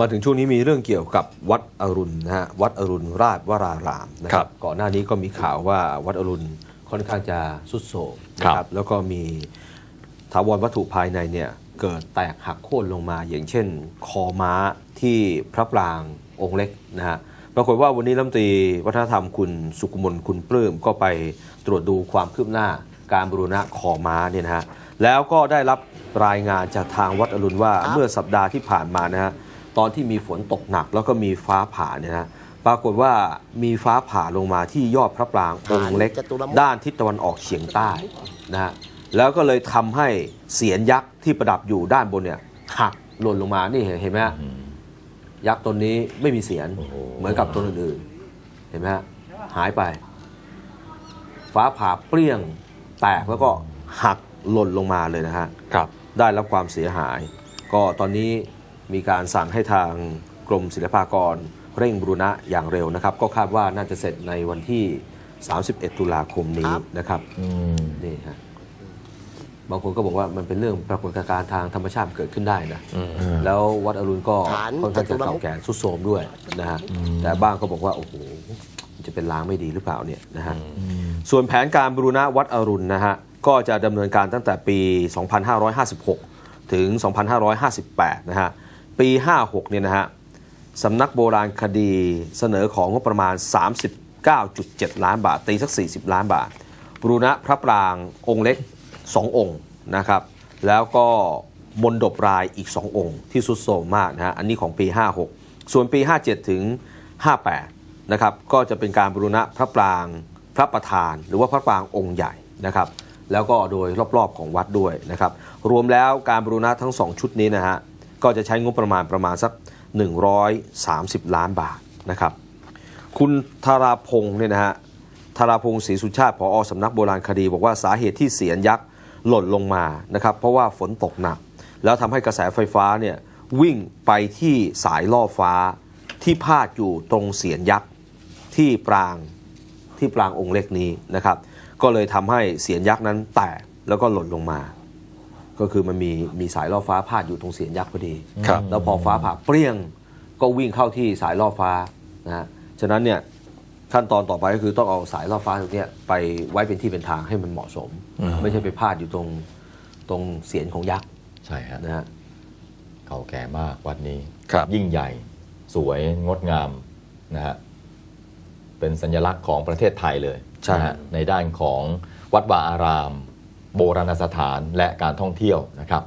มาถึงช่วงนี้มีเรื่องเกี่ยวกับวัดอรุณนะฮะวัดอรุณราชวรารามนะคครัรับบก่อนหน้านี้ก็มีข่าวว่าวัดอรุณค่อนข้างจะสุดโทรมนะคครัรับบแล้วก็มีถาวรวัตถุภายในเนี่ยเกิดแตกหักโค่นลงมา อย่างเช่น คอม้าที่พระปรางองค์เล็กนะฮะปรากฏว่าวันนี้รัฐมนตรีวัฒนธรรมคุณสุกุมลคุณปลื้มก็ไปตรวจดูความคืบหน้าการบรูรณะคอม้าเนี่ยนะฮะแล้วก็ได้รับรายงานจากทางวัดอรุณว่าเมื่อสัปดาห์ที่ผ่านมานะฮะ ตอนที่มีฝนตกหนัก แล้วก็มีฟ้าผ่าเนี่ยนะปรากฏว่ามีฟ้าผ่าลงมาที่ยอดพระปรางองค์เล็ก ด้านทิศตะวันออกเฉียงใต้นะฮะแล้วก็เลยทำให้เสียนยักษ์ที่ประดับอยู่ด้านบนเนี่ยหักหล่นลงมานี่เห็นเห็นไหมฮะยักษ์ตนนี้ไม่มีเสียนโอ้โหเหมือนกับตัวอื่นๆเห็นไหมฮะหายไป ฟ้าผ่าเปรี้ยงแตกแล้วก็หักหล่นลงมาเลยนะฮะครับ ได้รับความเสียหาย ก็ตอนนี้ มีการสั่งให้ทางกรมศิลปากรเร่งบรูรณะอย่างเร็วนะครับ ก็คาดว่าน่าจะเสร็จในวันที่ 31 ตุลาคมนี้นะครับอืมนี่ฮะบางคนก็บอกว่ามันเป็นเรื่องปรากฏการณ์ทางธรรมชาติเกิดขึ้นได้นะ แล้ววัดอรุณก็ฐานค่อนข้างจะจตุรมุขเก่าแก่ทรุดโทรมด้วยนะฮะแต่บ้างก็บอกว่า โอ้โหมันจะเป็นลางไม่ดีหรือเปล่าเนี่ยนะฮะส่วนแผนการบรูรณะวัดอรุณนะฮะก็จะดำเนินการตั้งแต่ปี 2556 ถึง 2558 นะฮะ ปี 56เนี่ยนะฮะสำนักโบราณคดีเสนอของงบประมาณ 39.7 ล้านบาท ตีสัก 40 ล้านบาทบรูณะพระปรางองค์เล็ก 2 องค์นะครับ แล้วก็มนดบรายอีก 2 องค์ ที่สุดโทมมากนะฮะอันนี้ของปี 56 ส่วนปี 57 ถึง 58 นะครับ ก็จะเป็นการบรูณะพระปรางพระประธาน หรือว่าพระปรางองค์ใหญ่นะครับ แล้วก็โดยรอบๆของวัดด้วยนะครับ รวมแล้วการบรูณะทั้ง 2 ชุดนี้นะฮะ ก็จะใช้งบประมาณประมาณสัก 130 ล้านบาทนะครับคุณธาราพงศ์เนี่ยนะฮะธาราพงศ์ศรีสุชาติผอสำนักโบราณคดี บอกว่าสาเหตุที่เสียนยักษ์หล่นลงมานะครับเพราะว่าฝนตกหนัก แล้วทำให้กระแสไฟฟ้าเนี่ยวิ่งไปที่สายล่อฟ้าที่พาดอยู่ตรงเสียนยักษ์ที่ปรางที่ปรางองค์เล็กนี้นะครับ ก็เลยทำให้เสียนยักษ์นั้นแตกแล้วก็หล่นลงมา ก็คือมันมีมีสายล่อฟ้าพาดอยู่ตรงเสียนยักษ์พอดีครับแล้วพอฟ้าผ่าเปรี้ยงก็วิ่งเข้าที่สายล่อฟ้านะฮะฉะนั้นเนี่ยขั้นตอนต่อไปก็คือต้องเอาสายล่อฟ้าตรงเนี้ยไปไว้เป็นที่เป็นทางให้มันเหมาะสม ไม่ใช่ไปพาดอยู่ตรงตรงเสียนของยักษ์ใช่ฮะนะฮะเก่าแก่มากวัดนี้ครับยิ่งใหญ่สวยงดงามนะฮะเป็นสัญลักษณ์ของประเทศไทยเลยใช่นะฮะในด้านของวัดวาอาราม โบราณสถานและการท่องเที่ยวนะครับ